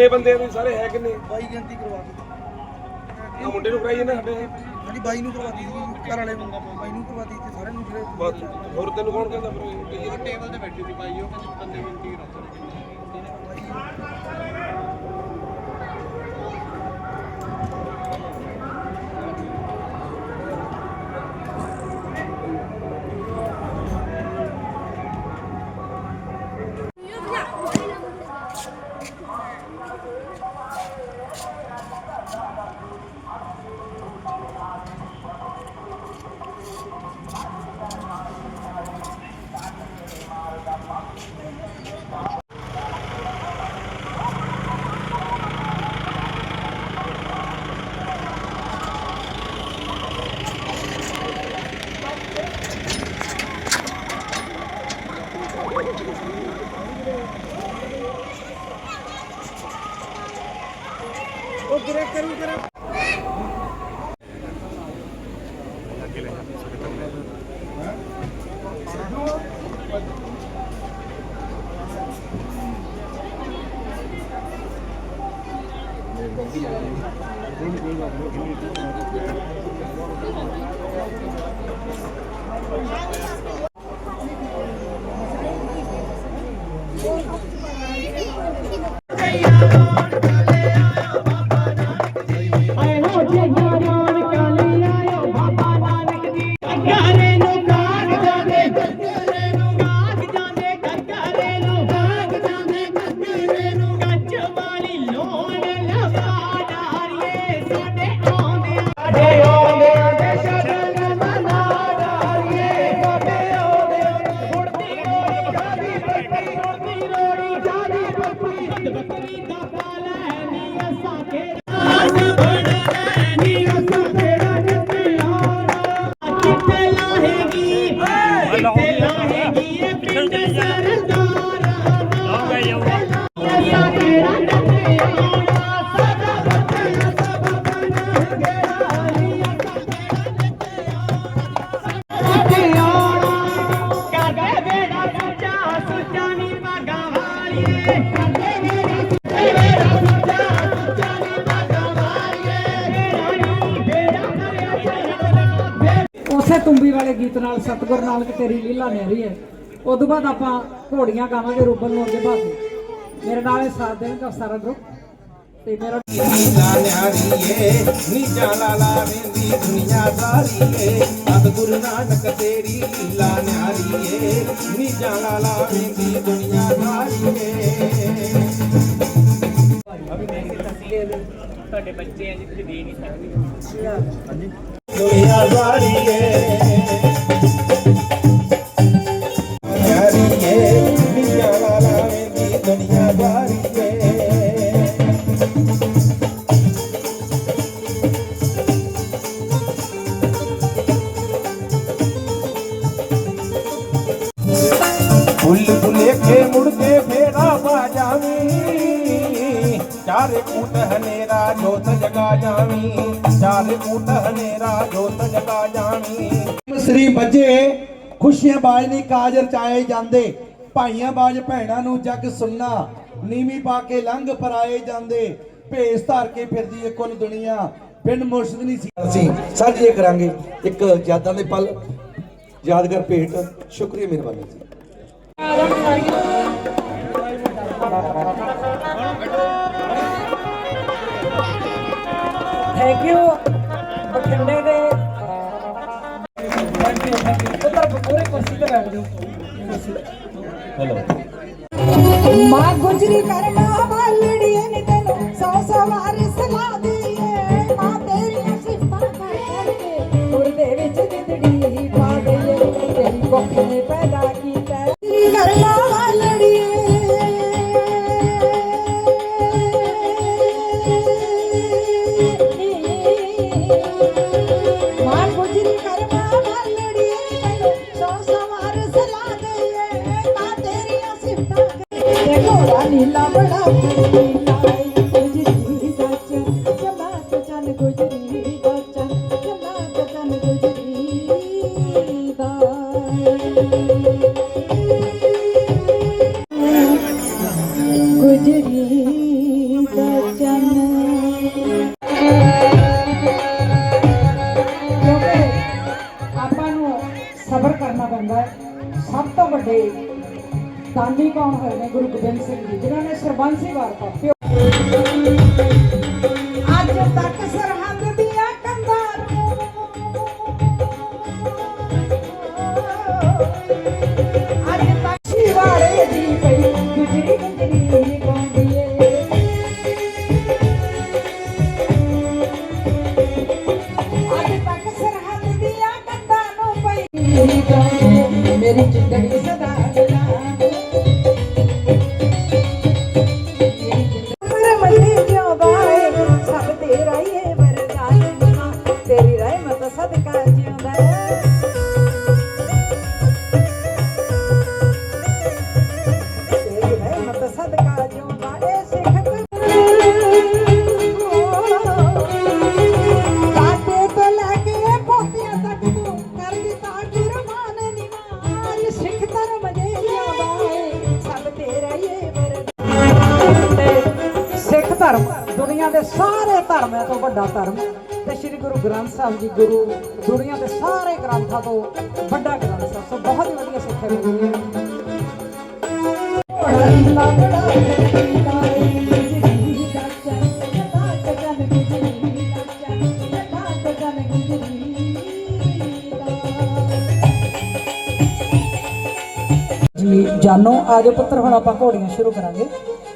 ਕਿੰਨੇ ਬੰਦੇ ਆ ਤੁਸੀਂ ਸਾਰੇ ਹੈ ਕਿੰਨੇ? ਬਾਈ ਗਿਣਤੀ ਕਰਵਾ ਦਿੱਤੀ ਆ ਮੁੰਡੇ ਨੂੰ ਕਰਾਈ ਜਾਂਦੇ ਸਾਡੇ? ਹਾਂਜੀ ਬਾਈ ਨੂੰ ਕਰਵਾ ਦਿੱਤੀ ਘਰ ਵਾਲੇ ਨੂੰ। ਬਾਈ ਨੂੰ ਕਰਵਾ ਦਿੱਤੀ ਸਾਰਿਆਂ ਨੂੰ ਜਿਹੜੇ ਬਸ ਹੋਰ ਤੈਨੂੰ ਕੌਣ ਕਹਿੰਦਾ ਫਿਰ? ਇਹ ਟੇਬਲ ਤੇ ਬੈਠੀ ਸੀ ਭਾਈ ਉਹ ਕਹਿੰਦੇ ਬੰਦੇ ਮਿੰਟੀ ਰੱਖ ਉਦੋਂ ਬਾਅਦ ਆਪਾਂ ਘੋੜੀਆਂ ਗਾਵਾਂਗੇ ਰੂਬਲ ਨੂੰ ਅੱਗੇ ਬਾਅਦ ਮੇਰੇ ਨਾਲ ਇਹ ਸਾਥ ਦੇਣਗਾ ਸਾਰਾ ਗਰੁੱਪ ਤੇ ਮੇਰਾ ਲੀਲਾ ਨਿਆਰੀਏ ਨੀਜਾ ਲਾਲਾ ਵੇਂਦੀ ਦੁਨੀਆ ਸਾਰੀਏ ਸਤਿਗੁਰੂ ਨਾਨਕ ਤੇਰੀ ਲੀਲਾ ਨਿਆਰੀਏ ਨੀਜਾ ਲਾਲਾ ਵੇਂਦੀ ਦੁਨੀਆ ਸਾਰੀਏ ਤੁਹਾਡੇ ਬੱਚੇ ਆ ਜੀ ਤੁਸੀਂ ਦੇ ਨਹੀਂ ਸਕਦੇ। ਦੁਨੀਆ ਸਾਰੀਏ ਸ੍ਰੀ ਬੱਜੇ, ਖੁਸ਼ੀਆਂ ਬਾਜ ਨਹੀਂ ਕਾਜ ਰਚਾਏ ਜਾਂਦੇ। ਭਾਈਆਂ ਬਾਜ ਭੈਣਾਂ ਨੂੰ ਜਗ ਸੁਣਨਾ ਨੀਵੀਂ ਪਾ ਕੇ ਲੰਘ ਪਰਾਏ ਜਾਂਦੇ। ਭੇਸ ਧਾਰ ਕੇ ਫਿਰਦੀ ਏ ਕੁੱਲ ਦੁਨੀਆ ਪਿੰਡ ਮੁਰਸ਼ਦ ਨਹੀਂ ਸੀ। ਅਸੀਂ ਸਾਂਝੇ ਕਰਾਂਗੇ ਇੱਕ ਯਾਦਾਂ ਦੇ ਪਲ, ਯਾਦਗਾਰ ਭੇਟ, ਸ਼ੁਕਰੀਆ ਮਿਹਰਬਾਨੀ ਜੀ। ਥੈਂਕ ਯੂ ਪੂਰੇ ਕੁਰਸੀ ਤੇ ਬੈਠ ਜਾਓ। ਮਾਂ ਗੁਜਰੀ ਕਰਮਾ ਵਾਲੜੀਏ ਨੀ ਤੈਨੂੰ ਸੌ ਸੌ ਵਾਰ ਸਲਾ ਦੀਏ ਮਾਂ ਤੇਰੀਆਂ ਸਿਫਤਾਂ ਕਰ ਕਰਕੇ ਗੁਰਦੇ ਵਿੱਚ ਜਿੰਦੜੀ ਪਾ ਗਈ ਤੇਰੀ ਕੁੱਖ ਨੇ ਪੈਦਾ ਦੁਨੀਆ ਦੇ ਸਾਰੇ ਧਰਮਾਂ ਤੋਂ ਵੱਡਾ ਧਰਮ ਤੇ ਸ੍ਰੀ ਗੁਰੂ ਗ੍ਰੰਥ ਸਾਹਿਬ ਜੀ, ਗੁਰੂ ਦੁਨੀਆ ਦੇ ਸਾਰੇ ਗ੍ਰੰਥਾਂ ਤੋਂ ਵੱਡਾ ਗ੍ਰੰਥ ਸਾਹਿਬ। ਸੋ ਬਹੁਤ ਹੀ ਵਧੀਆ ਸਿੱਖਿਆ ਮਿਲਦੀ ਹੈ। ਬੜਾ ਬੜਾ ਜਾਨੋ ਆਜੋ ਪੁੱਤਰ, ਹੁਣ ਆਪਾਂ ਘੋੜੀਆਂ ਸ਼ੁਰੂ ਕਰਾਂਗੇ।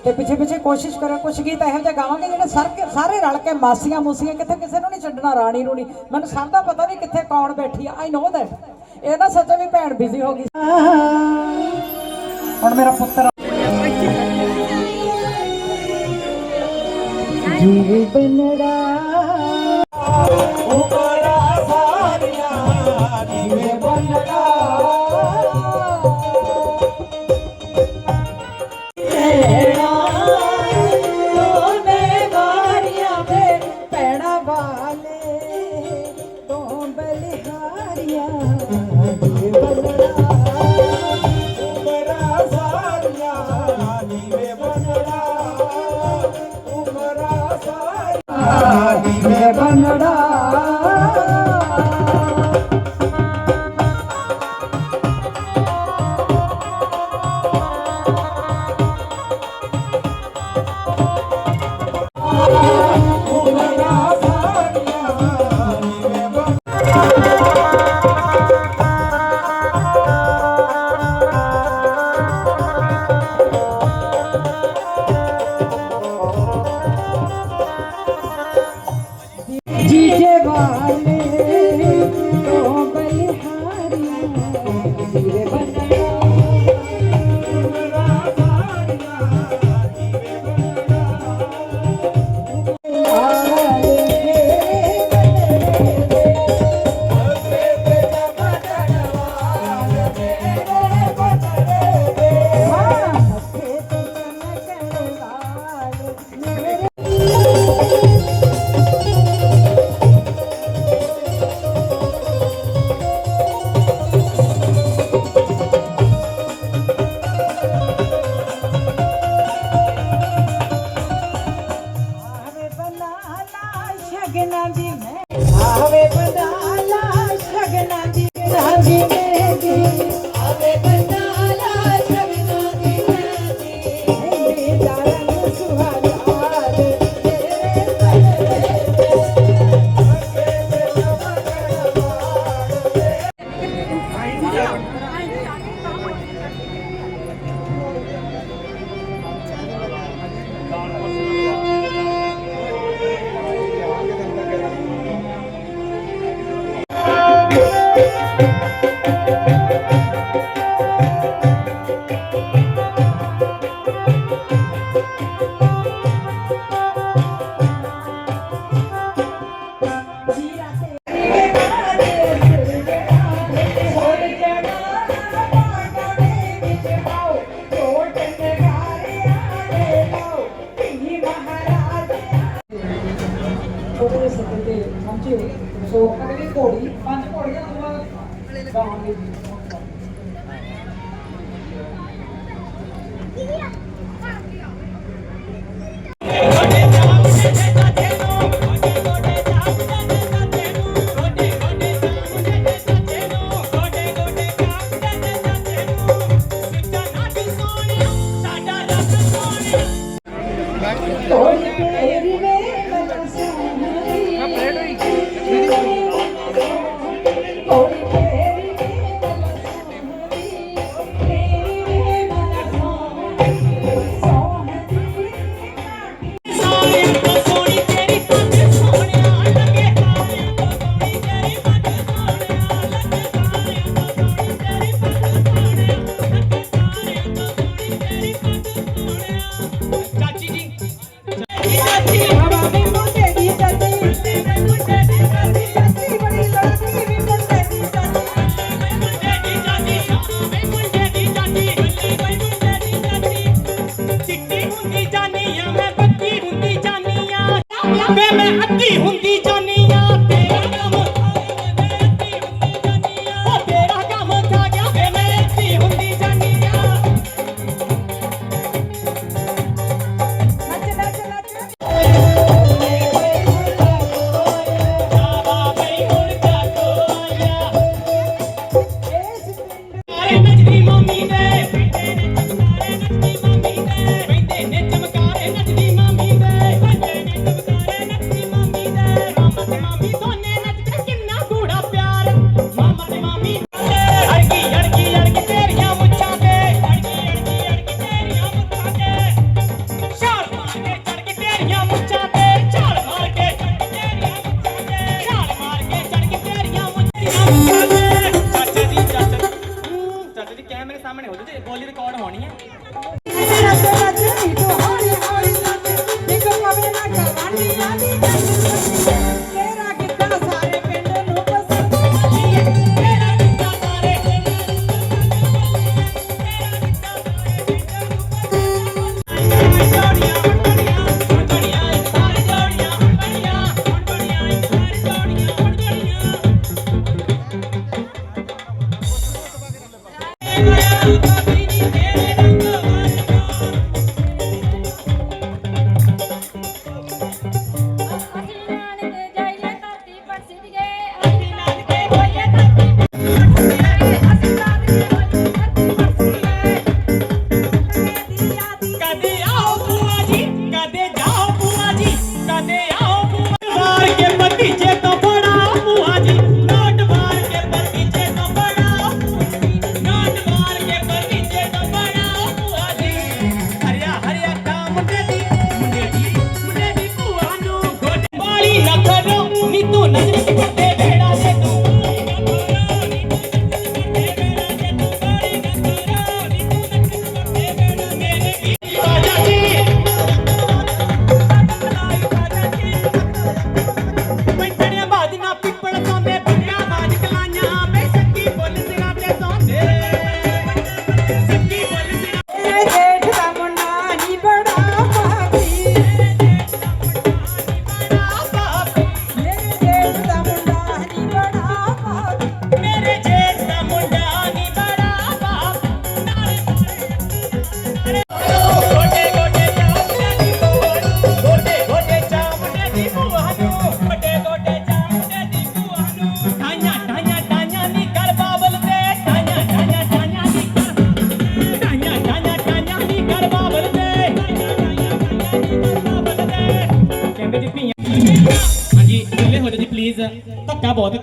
ਤੇ ਪਿੱਛੇ ਪਿੱਛੇ ਕੋਸ਼ਿਸ਼ ਕਰਿਓ ਕੁਛ ਗੀਤ ਇਹੋ ਜਿਹੇ ਗਾਵਾਂਗੇ ਜਿਹੜੇ ਸਰ ਸਾਰੇ ਰਲ ਕੇ ਮਾਸੀਆਂ ਮੂਸੀਆਂ ਕਿੱਥੇ ਕਿਸੇ ਨੂੰ ਨਹੀਂ ਛੱਡਣਾ, ਰਾਣੀ ਨੂੰ ਨਹੀਂ ਮੈਨੂੰ ਸਭ ਦਾ ਪਤਾ ਵੀ ਕਿੱਥੇ ਕੌਣ ਬੈਠੀ ਆ। ਆਈ ਨੋ ਦੈਟ ਇਹ ਨਾ ਸੱਚਾ ਵੀ ਭੈਣ ਬਿਜ਼ੀ ਹੋ ਗਈ। ਹੁਣ ਮੇਰਾ ਪੁੱਤਰ ਜੀਵ ਬਨੜਾ ਉਮਰਾ ਸਾਰੀਆਂ ਨੀਵੇਂ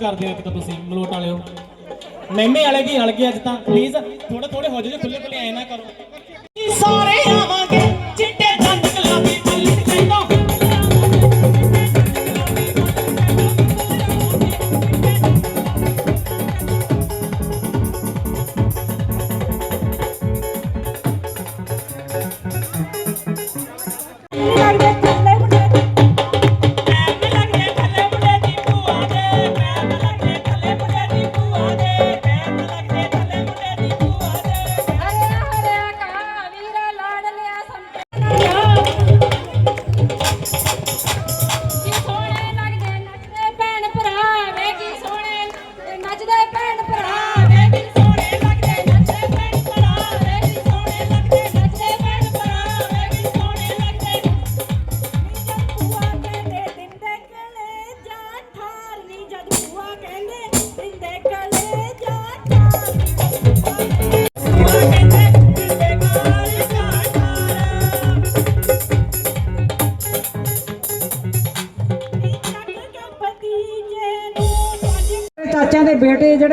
ਕਰ ਦਿਆ ਕਿ ਤੁਸੀਂ, ਮਲੋਟ ਵਾਲਿਓ। ਮਹਿਮੇ ਵਾਲੇ ਕੀ ਹਲਕੇ ਅੱਜ ਤਾਂ ਪਲੀਜ਼ ਥੋੜੇ ਥੋੜੇ ਹੋ ਜਾਓ ਖੁੱਲੇ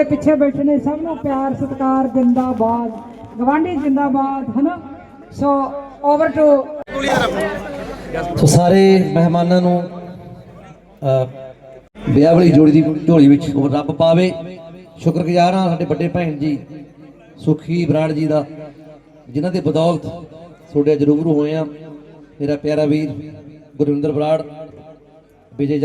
ਪਿੱਛੇ ਬੈਠੇ ਨੇ ਸਭ ਨੂੰ ਪਿਆਰ, ਸਤਿਕਾਰ, ਜਿੰਦਾਬਾਦ। ਗਵਾਂਢੀ ਜਿੰਦਾਬਾਦ, ਹਨਾ? ਸੋ ਓਵਰ ਟੂ ਸੋ ਸਾਰੇ ਮਹਿਮਾਨਾਂ ਨੂੰ ਵਿਆਹ ਵਾਲੀ ਜੋੜੀ ਦੀ ਝੋਲੀ ਵਿੱਚ ਰੱਬ ਪਾਵੇ। ਸ਼ੁਕਰਗੁਜ਼ਾਰ ਹਾਂ ਸਾਡੇ ਵੱਡੇ ਭੈਣ ਜੀ, ਸੁਖੀ ਬਰਾੜ ਜੀ ਦਾ, ਜਿਨ੍ਹਾਂ ਦੇ ਬਦੌਲਤ ਤੁਹਾਡੇ ਅੱਜ ਰੂਬਰੂ ਹੋਏ ਆ ਮੇਰਾ ਪਿਆਰਾ ਵੀਰ ਗੁਰਵਿੰਦਰ ਬਰਾੜ, ਵਿਜੇ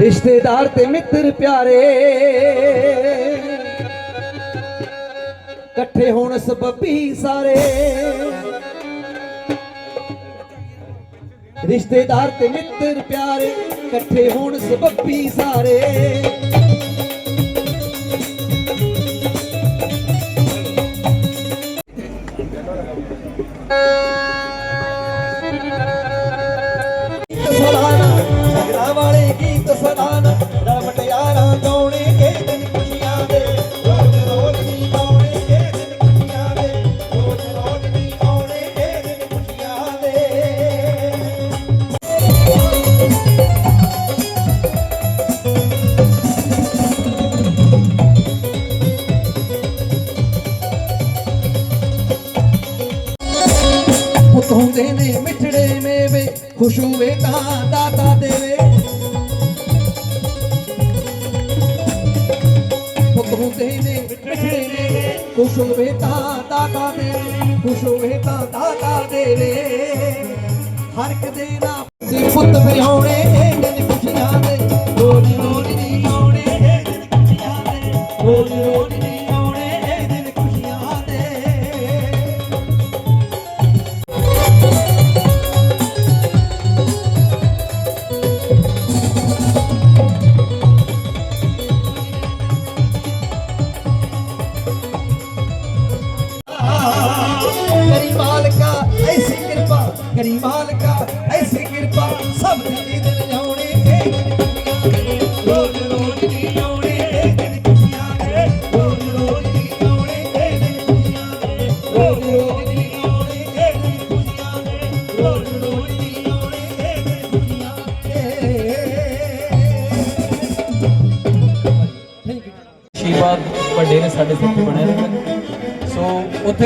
ਰਿਸ਼ਤੇਦਾਰ ਤੇ ਮਿੱਤਰ ਪਿਆਰੇ। ਇਕੱਠੇ ਹੋਣ ਸਬੱਬੀ ਸਾਰੇ। ਰਿਸ਼ਤੇਦਾਰ ਤੇ ਮਿੱਤਰ ਪਿਆਰੇ, ਇਕੱਠੇ ਹੋਣ ਸਬੱਬੀ ਸਾਰੇ। ਵੇ ਹਰ ਕਦੇ ਨਾ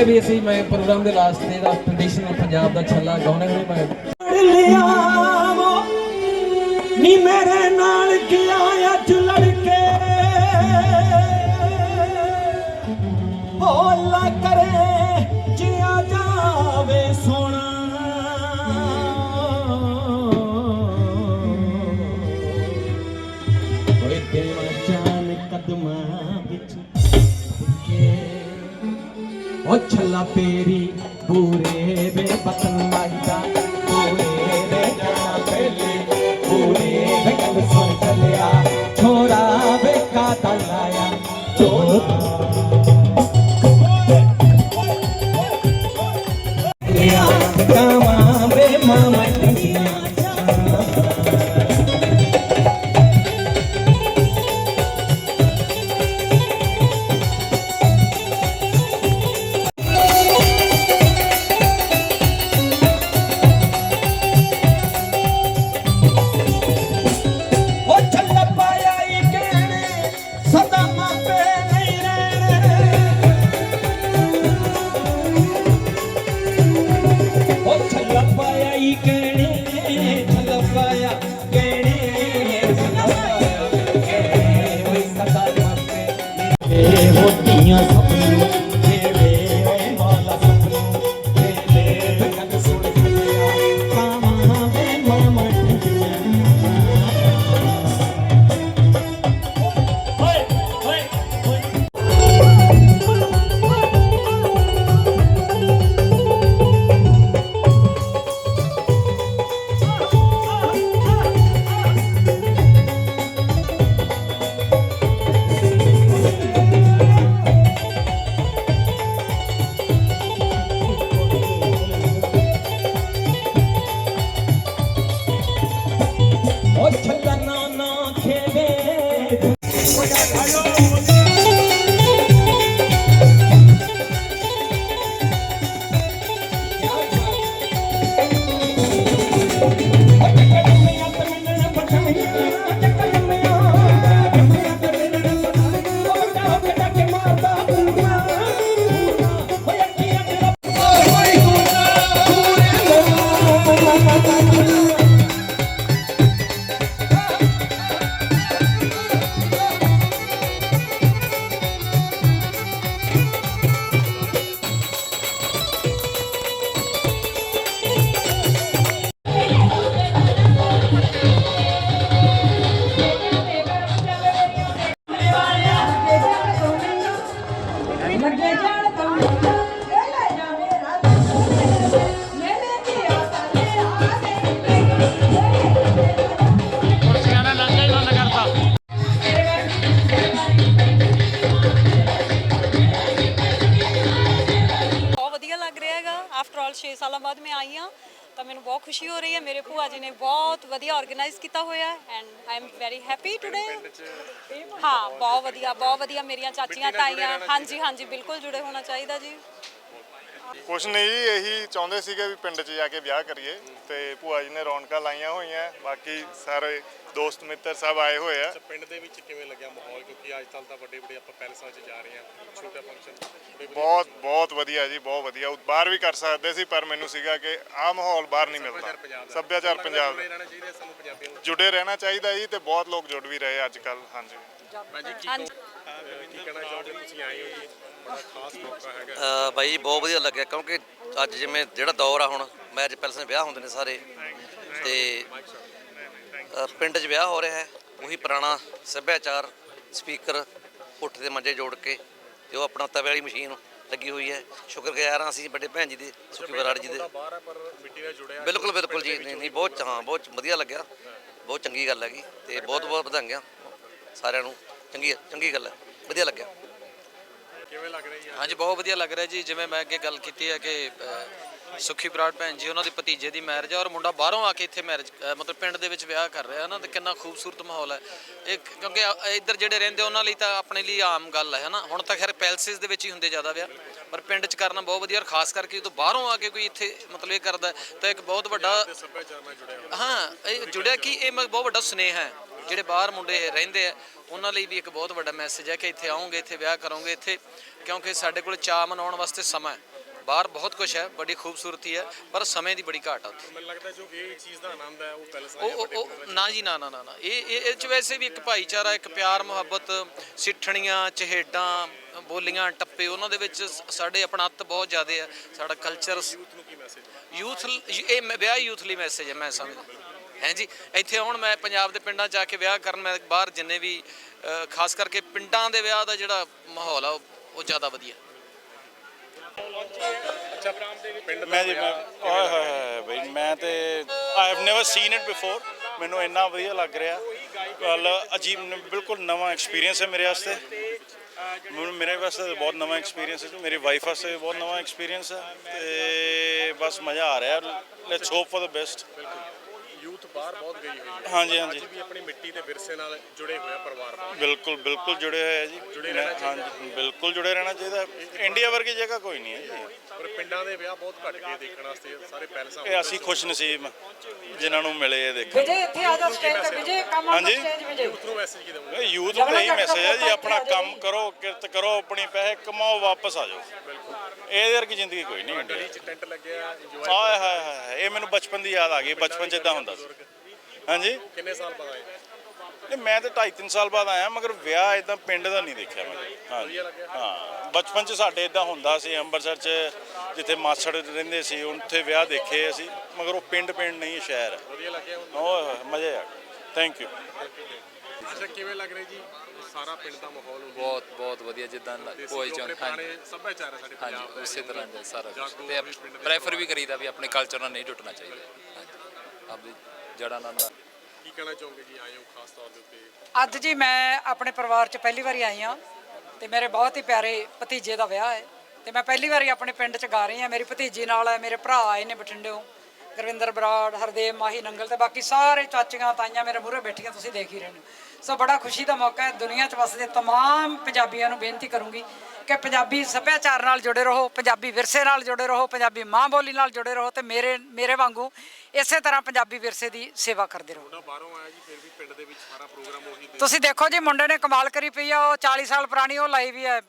ਵੀ ਅਸੀਂ ਮੈਂ ਪ੍ਰੋਗਰਾਮ ਦੇ ਲਾਸਟ ਤੇ ਦਾ ਟ੍ਰੈਡੀਸ਼ਨਲ ਪੰਜਾਬ ਦਾ ਛੱਲਾ ਗਾਉਣੇ ਹੋਏ ਮੈਂ ਉਹ ਛੱਲਾ ਪੇਰੀ ਬੂਰੇ ਵੇ। ਵਧੀਆ ਬਹੁਤ ਵਧੀਆ ਮੇਰੀਆਂ ਚਾਚੀਆਂ ਤਾਈਆਂ। ਹਾਂਜੀ ਹਾਂਜੀ ਬਿਲਕੁਲ ਜੁੜੇ ਹੋਣਾ ਚਾਹੀਦਾ ਜੀ। ਕੁਛ ਨਹੀਂ ਇਹੀ ਚਾਹੁੰਦੇ ਸੀਗੇ ਵੀ ਪਿੰਡ 'ਚ ਜਾ ਕੇ ਵਿਆਹ ਕਰੀਏ ਤੇ ਭੂਆ ਜੀ ਨੇ ਰੌਣਕਾਂ ਲਾਈਆਂ ਹੋਈਆਂ ਬਾਕੀ ਸਾਰੇ ਦੋਸਤ ਮਿੱਤਰ ਸਭ ਆਏ ਹੋਏ ਆ। ਪਿੰਡ ਦੇ ਵਿੱਚ ਕਿਵੇਂ ਲੱਗਿਆ ਮਾਹੌਲ? ਕਿਉਂਕਿ ਅੱਜ ਕੱਲ ਤਾਂ ਵੱਡੇ ਵੱਡੇ ਆਪਾਂ ਪੈਲਸਾਂ 'ਚ ਜਾ ਰਹੇ ਆ ਛੋਟਾ ਫੰਕਸ਼ਨ ਬਹੁਤ ਬਹੁਤ ਵਧੀਆ ਜੀ ਬਹੁਤ ਵਧੀਆ। ਬਾਹਰ ਵੀ ਕਰ ਸਕਦੇ ਸੀ ਪਰ ਮੈਨੂੰ ਸੀਗਾ ਕਿ ਆਹ ਮਾਹੌਲ ਬਾਹਰ ਨਹੀਂ ਮਿਲਦਾ। ਸੱਭਿਆਚਾਰ ਪੰਜਾਬ ਜੁੜੇ ਰਹਿਣਾ ਚਾਹੀਦਾ ਜੀ ਤੇ ਬਹੁਤ ਲੋਕ ਜੁੜ ਵੀ ਰਹੇ ਅੱਜ ਕੱਲ ਹਾਂਜੀ। ਭਾਜੀ ਕੀ ਹਾਂਜੀ। ਕਹੋ- ਕੀ ਕਹਿਣਾ ਚਾਹੋਗੇ? ਤੁਸੀਂ ਆਏ ਹੋ ਜੀ ਬੜਾ ਖਾਸ ਮੌਕਾ ਹੈਗਾ। ਅ, ਬਾਈ ਜੀ ਬਹੁਤ ਵਧੀਆ ਲੱਗਿਆ ਕਿਉਂਕਿ ਅੱਜ ਜਿਵੇਂ ਜਿਹੜਾ ਦੌਰ ਆ ਹੁਣ ਮੈਰਿਜ ਪੈਲਸ ਦੇ ਵਿਆਹ ਹੁੰਦੇ ਨੇ ਸਾਰੇ। ਤੇ ਅ, ਪਿੰਡ 'ਚ ਵਿਆਹ ਹੋ ਰਿਹਾ ਹੈ ਉਹੀ ਪੁਰਾਣਾ ਸੱਭਿਆਚਾਰ ਸਪੀਕਰ ਪੁੱਠ ਦੇ ਮੰਜੇ ਜੋੜ ਕੇ ਤੇ ਉਹ ਆਪਣਾ ਤਵੇ ਵਾਲੀ ਮਸ਼ੀਨ ਲੱਗੀ ਹੋਈ ਹੈ। ਸ਼ੁਕਰਗੁਜ਼ਾਰ ਹਾਂ ਅਸੀਂ ਵੱਡੇ ਭੈਣ ਜੀ ਦੇ ਸੁਖੀ ਬਰਾੜ ਜੀ ਦੇ। ਬਾਹਰ ਹੈ ਪਰ ਮਿੱਟੀ ਨਾਲ ਜੁੜਿਆ ਬਿਲਕੁਲ ਬਿਲਕੁਲ ਜੀ ਨਹੀਂ ਨਹੀਂ ਬਹੁਤ ਹਾਂ ਬਹੁਤ ਵਧੀਆ ਲੱਗਿਆ ਬਹੁਤ ਚੰਗੀ ਗੱਲ ਹੈਗੀ ਤੇ ਬਹੁਤ ਬਹੁਤ ਵਧਾਈਆਂ। ਸਾਰਿਆਂ ਨੂੰ। ਚੰਗੀ ਚੰਗੀ ਗੱਲ ਹੈ। ਵਧੀਆ ਲੱਗਿਆ। ਕਿਵੇਂ ਲੱਗ ਰਹੀ ਹੈ ਹਾਂਜੀ ਬਹੁਤ ਵਧੀਆ ਲੱਗ ਰਿਹਾ ਜੀ। ਜਿਵੇਂ ਮੈਂ ਅੱਗੇ ਗੱਲ ਕੀਤੀ ਹੈ ਕਿ ਅ, ਸੁਖੀ ਬਰਾੜ ਭੈਣ ਜੀ ਉਹਨਾਂ ਦੀ ਭਤੀਜੇ ਦੀ ਮੈਰਿਜ ਹੈ ਔਰ ਮੁੰਡਾ ਬਾਹਰੋਂ ਆ ਕੇ ਇੱਥੇ ਮੈਰਿਜ ਮਤਲਬ ਪਿੰਡ ਦੇ ਵਿੱਚ ਵਿਆਹ ਕਰ ਰਿਹਾ ਨਾ ਤੇ ਕਿੰਨਾ ਖੂਬਸੂਰਤ ਮਾਹੌਲ ਹੈ। ਇਹ ਕਿਉਂਕਿ ਅ- ਇੱਧਰ ਜਿਹੜੇ ਰਹਿੰਦੇ ਉਹਨਾਂ ਲਈ ਤਾਂ ਆਪਣੇ ਲਈ ਆਮ ਗੱਲ ਹੈ ਹਨਾ। ਹੁਣ ਤਾਂ ਖੈਰ ਪੈਲਸਿਸ ਦੇ ਵਿੱਚ ਹੀ ਹੁੰਦੇ ਜ਼ਿਆਦਾ ਵਿਆਹ ਪਰ ਪਿੰਡ 'ਚ ਕਰਨਾ ਬਹੁਤ ਵਧੀਆ ਔਰ ਖਾਸ ਕਰਕੇ ਜਦੋਂ ਬਾਹਰੋਂ ਆ ਕੇ ਕੋਈ ਇੱਥੇ ਮਤਲਬ ਇਹ ਕਰਦਾ ਹੈ, ਤਾਂ ਇੱਕ ਬਹੁਤ ਵੱਡਾ ਸੱਭਿਆਚਾਰ ਨਾਲ ਜੁੜਿਆ ਹੋਇਆ। ਹਾਂ ਇਹ ਜੁੜਿਆ ਕਿ ਇਹ ਮ- ਬਹੁਤ ਵੱਡਾ ਸੁਨੇਹਾ ਹੈ। ਜਿਹੜੇ ਬਾਹਰ ਮੁੰਡੇ ਰਹਿੰਦੇ ਆ ਉਹਨਾਂ ਲਈ ਵੀ ਇੱਕ ਬਹੁਤ ਵੱਡਾ ਮੈਸੇਜ ਹੈ ਕਿ ਇੱਥੇ ਆਓਗੇ ਇੱਥੇ ਵਿਆਹ ਕਰੋਗੇ ਇੱਥੇ ਕਿਉਂਕਿ ਸਾਡੇ ਕੋਲ ਚਾਅ ਮਨਾਉਣ ਵਾਸਤੇ ਸਮਾਂ ਹੈ। ਬਾਹਰ ਬਹੁਤ ਕੁਝ ਹੈ ਬੜੀ ਖੂਬਸੂਰਤੀ ਹੈ ਪਰ ਸਮੇਂ ਦੀ ਬੜੀ ਘਾਟ ਆ ਉੱਥੇ। ਮੈਨੂੰ ਲੱਗਦਾ ਜੋ ਇਹ ਚੀਜ਼ ਦਾ ਆਨੰਦ ਹੈ ਉਹ ਪੈਲਸਾਂ ਉਹ ਨਾ ਜੀ ਨਾ ਨਾ ਨਾ ਇਹ ਇਹ ਇਹ ਚ ਵੈਸੇ ਵੀ ਇੱਕ ਭਾਈਚਾਰਾ ਇੱਕ ਪਿਆਰ ਮੁਹੱਬਤ ਸਿੱਠਣੀਆਂ ਚਹੇਡਾਂ ਬੋਲੀਆਂ ਟੱਪੇ ਉਹਨਾਂ ਦੇ ਵਿੱਚ ਸਾਡੇ ਆਪਣਤ ਬਹੁਤ ਜ਼ਿਆਦਾ ਹੈ ਸਾਡਾ ਕਲਚਰ ਯੂਥ ਨੂੰ ਕੀ ਮੈਸੇਜ ਯੂਥ ਇਹ ਵਿਆਹ ਯੂਥ ਲਈ ਮੈਸੇਜ ਹੈ ਮੈਂ ਸਮਝਦਾ। ਹੈ ਜੀ? ਇੱਥੇ ਹੁਣ ਮੈਂ ਪੰਜਾਬ ਦੇ ਪਿੰਡਾਂ 'ਚ ਆ ਕੇ ਵਿਆਹ ਕਰਨ ਮੈਂ ਬਾਹਰ ਜਿੰਨੇ ਵੀ ਖਾਸ ਕਰਕੇ ਪਿੰਡਾਂ ਦੇ ਵਿਆਹ ਦਾ ਜਿਹੜਾ ਮਾਹੌਲ ਆ, ਉਹ ਜ਼ਿਆਦਾ ਵਧੀਆ। ਅੱਛਾ ਪਿੰਡ ਮੈਂ ਜੀ ਓਏ ਹੋਏ ਬਈ, ਮੈਂ ਤੇ I have never seen it before ਮੈਨੂੰ ਇੰਨਾ ਵਧੀਆ ਲੱਗ ਰਿਹਾ। ਗੱਲ ਅਜੀਬ, ਬਿਲਕੁਲ ਨਵਾਂ ਐਕਸਪੀਰੀਅੰਸ ਹੈ ਮੇਰੇ ਵਾਸਤੇ। ਮੈਨੂੰ, ਮੇਰੇ ਵਾਸਤੇ ਬਹੁਤ ਨਵਾਂ ਐਕਸਪੀਰੀਅੰਸ ਹੈ ਮੇਰੀ ਵਾਈਫ ਵਾਸਤੇ ਵੀ ਬਹੁਤ ਨਵਾਂ ਐਕਸਪੀਰੀਅੰਸ ਹੈ। ਤੇ ਬਸ ਮਜ਼ਾ ਆ ਰਿਹਾ। Let's hope for the best ਬਾਹਰ ਬਹੁਤ ਗਈ ਹੋਈ ਹੈ। ਹਾਂਜੀ ਹਾਂਜੀ। ਅੱਜ ਵੀ ਆਪਣੀ ਮਿੱਟੀ ਤੇ ਵਿਰਸੇ ਨਾਲ ਜੁੜੇ ਹੋਏ ਆ ਪਰਿਵਾਰ ਨਾਲ ਬਿਲਕੁਲ ਬਿਲਕੁਲ ਜੁੜੇ ਹੋਏ ਆ ਜੀ। ਹਾਂਜੀ ਬਿਲਕੁਲ ਜੁੜੇ ਰਹਿਣਾ ਚਾਹੀਦਾ। ਇੰਡੀਆ ਵਰਗੀ ਜਗ੍ਹਾ ਕੋਈ ਨਹੀਂ ਹੈ ਜੀ। ਪਰ ਪਿੰਡਾਂ ਦੇ ਵਿਆਹ ਬਹੁਤ ਘੱਟ ਗਏ ਦੇਖਣ ਵਾਸਤੇ ਸਾਰੇ ਪੈਲਸਾਂ ਇਹ ਅਸੀਂ ਖੁਸ਼ ਨਸੀਬ ਜਿਨ੍ਹਾਂ ਨੂੰ ਮਿਲੇ ਇਹ ਦੇਖਣ। ਵਿਜੇ ਇੱਥੇ ਆ ਜਾ ਸਟੇਜ ਤੇ ਵਿਜੇ ਕੰਮ ਆਨ ਹਾਂਜੀ। ਸਟੇਜ ਵਿਜੇ। ਯੂਥ ਨੂੰ ਮੈਸੇਜ ਕੀ ਦੇਵੋਗੇ? ਇਹ ਯੂਥ ਨੂੰ ਤਾਂ ਇਹੀ ਮੈਸੇਜ ਹੈ ਜੀ ਆਪਣਾ ਕੰਮ ਕਰੋ ਕਿਰਤ ਕਰੋ ਆਪਣੀ ਪੈਸੇ ਕਮਾਓ ਵਾਪਸ ਆ ਜਾਓ। ਇਹਦੇ ਵਰਗੀ ਜ਼ਿੰਦਗੀ ਕੋਈ ਨਹੀਂ ਗਲੀ 'ਚ ਟੈਂਟ ਲੱਗਿਆ ਇੰਜੋਏ ਹਾਏ ਹਾਏ ਹਾਏ ਇਹ ਮੈਨੂੰ ਬਚਪਨ ਦੀ ਯਾਦ ਆ ਗਈ ਬਚਪਨ ਚ ਇਦਾਂ ਹੁੰਦਾ ਸੀ। ਹਾਂਜੀ? ਕਿੰਨੇ ਸਾਲ ਬਾਅਦ ਆਏ? ਨਹੀਂ ਮੈਂ ਤਾਂ 2.5 3 ਸਾਲ ਬਾਅਦ ਆਇਆ ਮਗਰ ਵਿਆਹ ਇਦਾਂ ਪਿੰਡ ਦਾ ਨਹੀਂ ਦੇਖਿਆ ਮੈਂ। ਹਾਂਜੀ ਹਾਂ। ਬਚਪਨ ਚ ਸਾਡੇ ਇਦਾਂ ਹੁੰਦਾ ਸੀ ਅੰਮ੍ਰਿਤਸਰ ਚ ਜਿੱਥੇ ਮਾਸੜ ਰਹਿੰਦੇ ਸੀ ਉੱਥੇ ਵਿਆਹ ਦੇਖੇ ਅਸੀਂ ਮਗਰ ਉਹ ਪਿੰਡ ਪਿੰਡ ਨਹੀਂ ਸ਼ਹਿਰ। ਹੈ ਵਧੀਆ ਲੱਗਿਆ ਹੁਣ ਓਏ ਹੋਏ ਮਜ਼ੇ ਆ। ਥੈਂਕ ਯੂ ਅੱਛਾ ਕਿਵੇਂ ਲੱਗ ਰਿਹਾ ਜੀ? ਸਾਰਾ ਪਿੰਡ ਦਾ ਮਾਹੌਲ ਬਹੁਤ ਬਹੁਤ ਵਧੀਆ ਜਿੱਦਾਂ ਕੋਈ ਜੋ ਚੋਂ ਆਪਣੇ ਪੁਰਾਣੇ ਸੱਭਿਆਚਾਰ ਹੈ ਸਾਡੇ ਪੰਜਾਬ ਦਾ। ਉਸੇ ਤਰ੍ਹਾਂ ਦਾ ਸਾਰਾ ਤੇ ਪ੍ਰੈਫਰ ਵੀ ਕਰੀਦਾ ਵੀ ਆਪਣੇ ਕਲਚਰ ਨਾਲ ਨਹੀਂ ਟੁੱਟਣਾ ਚਾਹੀਦਾ। ਹਾਂਜੀ। ਆਪਦੀ ਜੜ੍ਹਾਂ ਨਾਲ ਕੀ ਕਹਿਣਾ ਚਾਹੋਗੇ ਜੀ, ਆਏ ਹੋ ਖਾਸ ਤੌਰ ਦੇ ਉੱਤੇ? ਅੱਜ ਜੀ ਮੈਂ ਆਪਣੇ ਪਰਿਵਾਰ 'ਚ ਪਹਿਲੀ ਵਾਰੀ ਆਈ ਹਾਂ ਤੇ ਮੇਰੇ ਬਹੁਤ ਹੀ ਪਿਆਰੇ ਭਤੀਜੇ ਦਾ ਵਿਆਹ ਹੈ ਤੇ ਮੈਂ ਪਹਿਲੀ ਵਾਰੀ ਆਪਣੇ ਪਿੰਡ 'ਚ ਗਾ ਰਹੀ ਹਾਂ। ਮੇਰੀ ਭਤੀਜੀ ਨਾਲ ਹੈ, ਮੇਰੇ ਭਰਾ ਆਏ ਨੇ ਬਠਿੰਡਿਓਂ ਗੁਰਵਿੰਦਰ ਬਰਾੜ, ਹਰਦੇਵ, ਮਾਹੀ, ਨੰਗਲ ਤੇ ਬਾਕੀ ਸਾਰੇ ਚਾਚੀਆਂ, ਤਾਈਆਂ ਮੇਰੇ ਮੂਹਰੇ ਬੈਠੀਆਂ, ਤੁਸੀਂ ਦੇਖ ਹੀ ਰਹੇ ਹੋ। ਸੋ ਬੜਾ ਖੁਸ਼ੀ ਦਾ ਮੌਕਾ ਹੈ ਦੁਨੀਆ 'ਚ ਵਸਦੇ तमाम ਪੰਜਾਬੀਆਂ ਨੂੰ ਬੇਨਤੀ ਕਰੂੰਗੀ ਕਿ ਪੰਜਾਬੀ ਸੱਭਿਆਚਾਰ ਨਾਲ ਜੁੜੇ ਰਹੋ ਪੰਜਾਬੀ ਵਿਰਸੇ ਨਾਲ ਜੁੜੇ ਰਹੋ ਪੰਜਾਬੀ ਮਾਂ ਬੋਲੀ ਨਾਲ ਜੁੜੇ ਰਹੋ ਤੇ ਮੇਰੇ ਮੇਰੇ ਵਾਂਗੂ ਇਸੇ ਤਰ੍ਹਾਂ ਪੰਜਾਬੀ ਵਿਰਸੇ ਦੀ ਸੇਵਾ ਕਰਦੇ ਰਹੋ ਮੁੰਡਾ ਬਾਹਰੋਂ ਆਇਆ ਜੀ ਫਿਰ ਵੀ ਪਿੰਡ ਦੇ ਵਿੱਚ ਸਾਰਾ ਪ੍ਰੋਗਰਾਮ ਉਹੀ ਦੇ ਤੁਸੀਂ ਦੇਖੋ ਜੀ ਮੁੰਡੇ ਨੇ ਕਮਾਲ ਕਰੀ ਪਈ ਆ ਉਹ 40 ਸਾਲ ਪੁਰਾਣੀ ਉਹ ਲਾਈ ਵੀ ਹੈ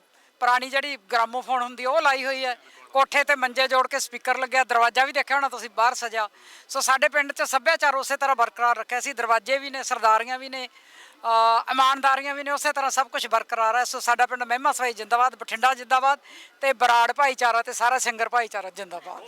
ਪੁਰਾਣੀ ਜਿਹੜੀ ਗ੍ਰਾਮੋਫੋਨ ਹੁੰਦੀ ਆ, ਉਹ ਲਾਈ ਹੋਈ ਹੈ ਕੋਠੇ ਤੇ ਮੰਜੇ ਜੋੜ ਕੇ ਸਪੀਕਰ ਲੱਗਿਆ ਦਰਵਾਜ਼ਾ ਵੀ ਦੇਖਿਆ ਹੋਣਾ ਤੁਸੀਂ ਬਾਹਰ ਸਜਾ ਸੋ ਸਾਡੇ ਪਿੰਡ 'ਚ ਸੱਭਿਆਚਾਰ ਉਸੇ ਤਰ੍ਹਾਂ ਬਰਕਰਾਰ ਰੱਖਿਆ ਸੀ ਦਰਵਾਜ਼ੇ ਵੀ ਨੇ ਸਰਦਾਰੀਆਂ ਵੀ ਨੇ ਅ, ਇਮਾਨਦਾਰੀਆਂ ਵੀ ਨੇ ਉਸੇ ਤਰ੍ਹਾਂ ਸਭ ਕੁਝ ਬਰਕਰਾਰ ਹੈ। ਸੋ ਸਾਡਾ ਪਿੰਡ ਮਹਿਮਾ ਸਵਾਈ ਜਿੰਦਾਬਾਦ, ਬਠਿੰਡਾ ਜਿੰਦਾਬਾਦ ਤੇ ਬਰਾੜ ਭਾਈਚਾਰਾ ਤੇ ਸਾਰਾ ਸਿੰਗਰ ਭਾਈਚਾਰਾ ਜਿੰਦਾਬਾਦ।